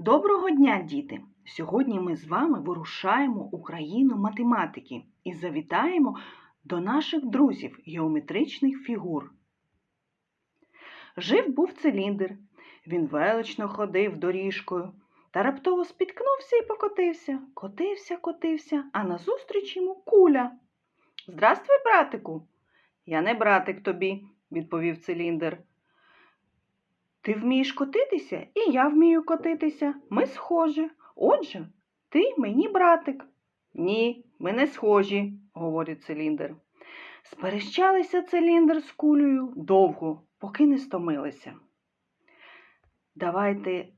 Доброго дня, діти! Сьогодні ми з вами вирушаємо у країну математики і завітаємо до наших друзів геометричних фігур. Жив був циліндр. Він велично ходив доріжкою та раптово спіткнувся і покотився. Котився, котився, а назустріч йому куля. Здравствуй, братику. Я не братик тобі, відповів циліндр. Ти вмієш котитися, і я вмію котитися. Ми схожі. Отже, ти мені братик. Ні, ми не схожі, говорить циліндр. Сперещалися циліндр з кулею довго, поки не стомилися. Давайте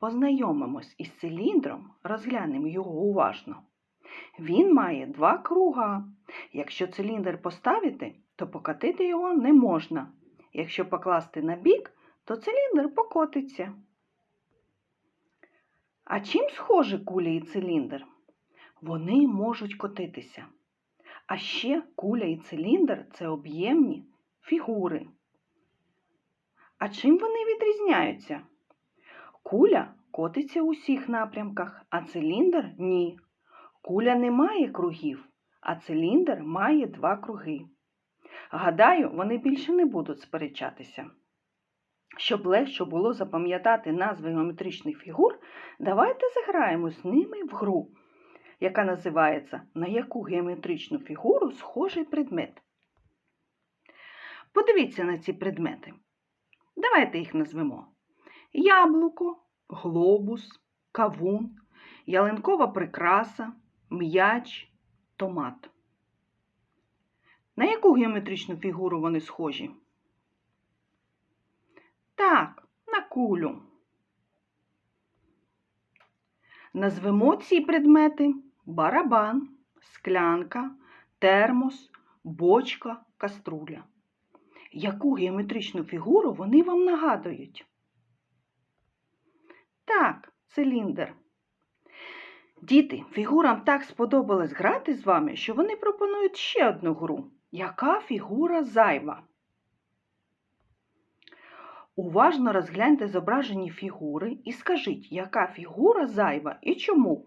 познайомимось із циліндром, розглянемо його уважно. Він має два круга. Якщо циліндр поставити, то покатити його не можна. Якщо покласти на бік, то циліндр покотиться. А чим схожі куля і циліндр? Вони можуть котитися. А ще куля і циліндр це об'ємні фігури. А чим вони відрізняються? Куля котиться у всіх напрямках, а циліндр ні. Куля не має кругів, а циліндр має два круги. Гадаю, вони більше не будуть сперечатися. Щоб легше було запам'ятати назви геометричних фігур, давайте заграємо з ними в гру, яка називається На яку геометричну фігуру схожий предмет. Подивіться на ці предмети. Давайте їх назвемо: яблуко, глобус, кавун, ялинкова прикраса, м'яч, томат. На яку геометричну фігуру вони схожі? Так, на кулю. Назвемо ці предмети барабан, склянка, термос, бочка, каструля. Яку геометричну фігуру вони вам нагадують? Так, циліндр. Діти, фігурам так сподобалось грати з вами, що вони пропонують ще одну гру. Яка фігура зайва? Уважно розгляньте зображені фігури і скажіть, яка фігура зайва і чому.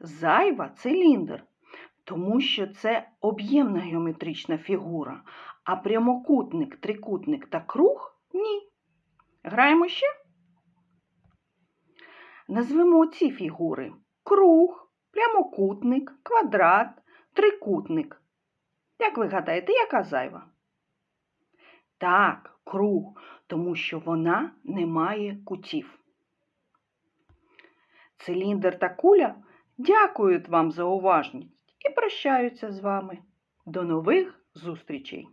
Зайва циліндр, тому що це об'ємна геометрична фігура, а прямокутник, трикутник та круг ні. Граємо ще? Назвемо ці фігури круг, прямокутник, квадрат, трикутник. Як ви гадаєте, яка зайва? Так, круг, тому що вона не має кутів. Циліндр та куля дякують вам за уважність і прощаються з вами. До нових зустрічей!